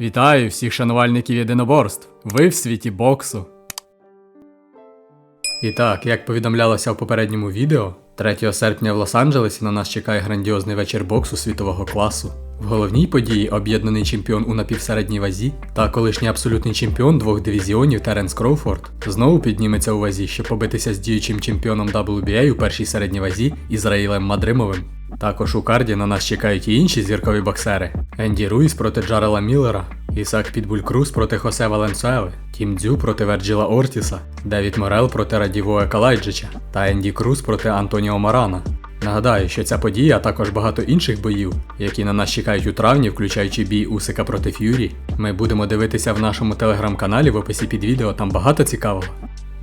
Вітаю всіх шанувальників єдиноборств. Ви в світі боксу. І так, як повідомлялося в попередньому відео, 3 серпня в Лос-Анджелесі на нас чекає грандіозний вечір боксу світового класу. В головній події об'єднаний чемпіон у напівсередній вазі та колишній абсолютний чемпіон двох дивізіонів Теренс Кроуфорд знову підніметься у вазі, щоб побитися з діючим чемпіоном WBA у першій середній вазі Ізраїлем Мадримовим. Також у карді на нас чекають і інші зіркові боксери: Енді Руїс проти Джарела Міллера, Ісак Підбуль Круз проти Хосе Валенсуели, Тім Дзю проти Верджіла Ортіса, Девід Морел проти Радівоя Калайджича та Енді Круз проти Антоніо Марана. Нагадаю, що ця подія, а також багато інших боїв, які на нас чекають у травні, включаючи бій Усика проти Ф'юрі, ми будемо дивитися в нашому телеграм-каналі в описі під відео, там багато цікавого.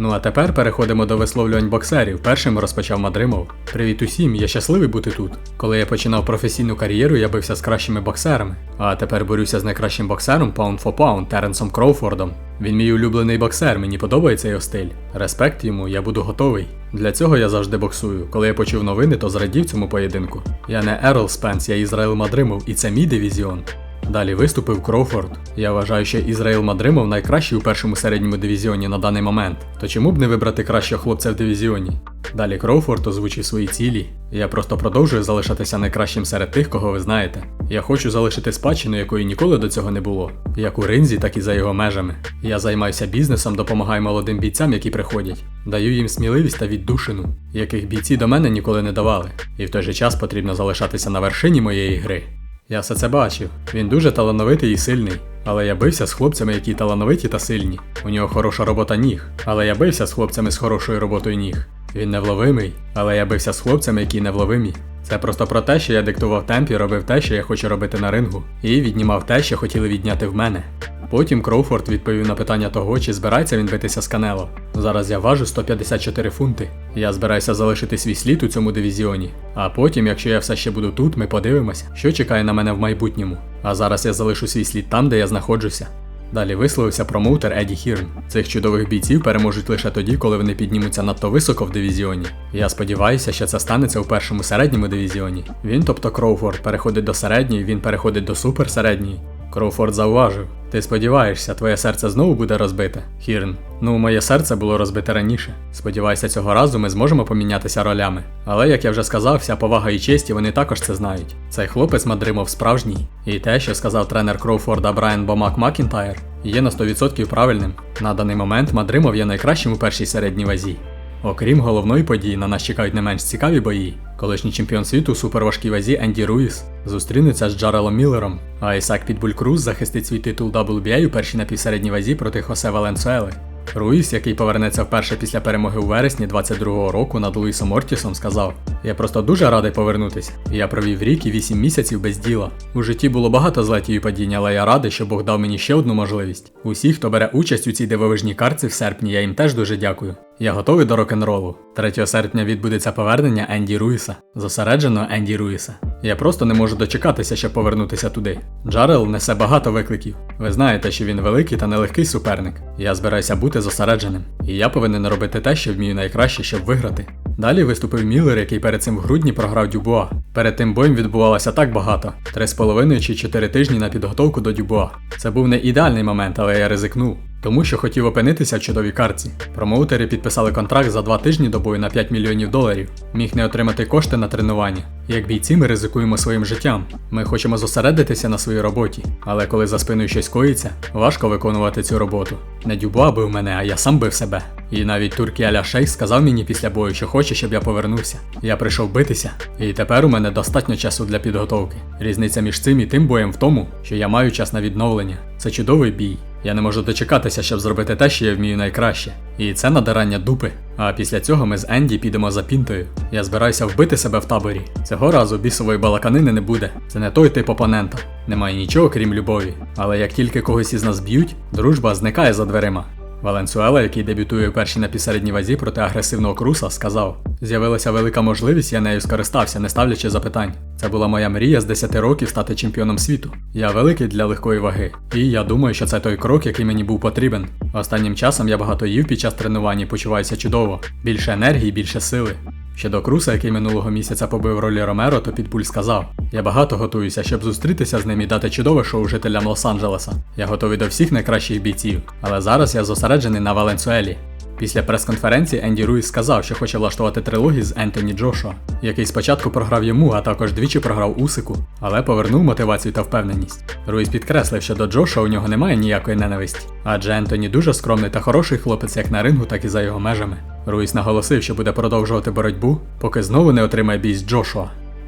Ну а тепер переходимо до висловлювань боксерів. Першим розпочав Мадримов. Привіт усім, я щасливий бути тут. Коли я починав професійну кар'єру, я бився з кращими боксерами. А тепер борюся з найкращим боксером Pound for Pound Теренсом Кроуфордом. Він мій улюблений боксер, мені подобається його стиль. Респект йому, я буду готовий. Для цього я завжди боксую. Коли я почув новини, то зрадів цьому поєдинку. Я не Ерл Спенс, я Ізраїл Мадримов, і це мій дивізіон. Далі виступив Кроуфорд. Я вважаю, що Ізраїл Мадримов найкращий у першому середньому дивізіоні на даний момент. То чому б не вибрати кращого хлопця в дивізіоні? Далі Кроуфорд озвучив свої цілі. Я просто продовжую залишатися найкращим серед тих, кого ви знаєте. Я хочу залишити спадщину, якої ніколи до цього не було, як у ринзі, так і за його межами. Я займаюся бізнесом, допомагаю молодим бійцям, які приходять, даю їм сміливість та віддушину, яких бійці до мене ніколи не давали. І в той же час потрібно залишатися на вершині моєї гри. Я все це бачив. Він дуже талановитий і сильний. Але я бився з хлопцями, які талановиті та сильні. У нього хороша робота ніг. Але я бився з хлопцями з хорошою роботою ніг. Він невловимий, але я бився з хлопцями, які невловимі. Це просто про те, що я диктував темп і робив те, що я хочу робити на рингу, і віднімав те, що хотіли відняти в мене. Потім Кроуфорд відповів на питання того, чи збирається він битися з Канело. Зараз я важу 154 фунти. Я збираюся залишити свій слід у цьому дивізіоні. А потім, якщо я все ще буду тут, ми подивимося, що чекає на мене в майбутньому. А зараз я залишу свій слід там, де я знаходжуся. Далі висловився промоутер Еді Хірн. Цих чудових бійців переможуть лише тоді, коли вони піднімуться надто високо в дивізіоні. Я сподіваюся, що це станеться у першому середньому дивізіоні. Він, тобто Кроуфорд, переходить до середньої, він переходить до суперсередньої. Кроуфорд зауважив: Ти сподіваєшся, твоє серце знову буде розбите? Хірн. Ну, моє серце було розбите раніше. Сподіваюся, цього разу ми зможемо помінятися ролями. Але як я вже сказав, вся повага і честь, вони також це знають. Цей хлопець Мадримов справжній. І те, що сказав тренер Кроуфорда Брайан Бомак Макінтайр, є на 100% правильним. На даний момент Мадримов є найкращим у першій середній вазі. Окрім головної події, на нас чекають не менш цікаві бої. Колишній чемпіон світу у суперважкій вазі Енді Руїс зустрінеться з Джарелом Міллером, а Ісак Підбуль Круз захистить свій титул WBA у першій напівсередній вазі проти Хосе Валенсуели. Руїс, який повернеться вперше після перемоги у вересні 22-го року над Луїсом Ортісом, сказав: Я просто дуже радий повернутися. Я провів рік і 8 місяців без діла. У житті було багато злетів і падінь, але я радий, що Бог дав мені ще одну можливість. Усі, хто бере участь у цій дивовижній карці в серпні, я їм теж дуже дякую. Я готовий до рок-н-ролу. 3 серпня відбудеться повернення Енді Руїса, зосередженого Енді Руїса. Я просто не можу дочекатися, щоб повернутися туди. Джарел несе багато викликів. Ви знаєте, що він великий та нелегкий суперник. Я збираюся бути зосередженим, і я повинен робити те, що вмію найкраще, щоб виграти. Далі виступив Міллер, який перед цим в грудні програв Дюбуа. Перед тим боєм відбувалося так багато: три з половиною чи чотири тижні на підготовку до Дюбуа. Це був не ідеальний момент, але я ризикнув. Тому що хотів опинитися в чудовій карці. Промоутери підписали контракт за два тижні до бою на 5 мільйонів доларів. Міг не отримати кошти на тренування. Як бійці, ми ризикуємо своїм життям. Ми хочемо зосередитися на своїй роботі, але коли за спиною щось коїться, важко виконувати цю роботу. Не Дюбуа бив мене, а я сам бив себе. І навіть Туркі Аля Шейх сказав мені після бою, що хоче, щоб я повернувся. Я прийшов битися, і тепер у мене достатньо часу для підготовки. Різниця між цим і тим боєм в тому, що я маю час на відновлення. Це чудовий бій. Я не можу дочекатися, щоб зробити те, що я вмію найкраще. І це надирання дупи. А після цього ми з Енді підемо за пінтою. Я збираюся вбити себе в таборі. Цього разу бісової балаканини не буде. Це не той тип опонента. Немає нічого крім любові. Але як тільки когось із нас б'ють, дружба зникає за дверима. Валенсуела, який дебютує у першій напівсередній вазі проти агресивного круса, сказав: З'явилася велика можливість, я нею скористався, не ставлячи запитань. Це була моя мрія з 10 років стати чемпіоном світу. Я великий для легкої ваги, і я думаю, що це той крок, який мені був потрібен. Останнім часом я багато їв під час тренувань і почуваюся чудово. Більше енергії, більше сили. Щодо Круса, який минулого місяця побив ролі Ромеро, то Підбуль сказав: Я багато готуюся, щоб зустрітися з ним і дати чудове шоу жителям Лос-Анджелеса. Я готовий до всіх найкращих бійців, але зараз я зосереджений на Валенсуелі. Після прес-конференції Енді Руїс сказав, що хоче влаштувати трилогію з Ентоні Джошуа, який спочатку програв йому, а також двічі програв Усику, але повернув мотивацію та впевненість. Руїс підкреслив, що до Джошуа у нього немає ніякої ненависті, адже Ентоні дуже скромний та хороший хлопець як на рингу, так і за його межами. Руїс наголосив, що буде продовжувати боротьбу, поки знову не отримає бій з Джошуа.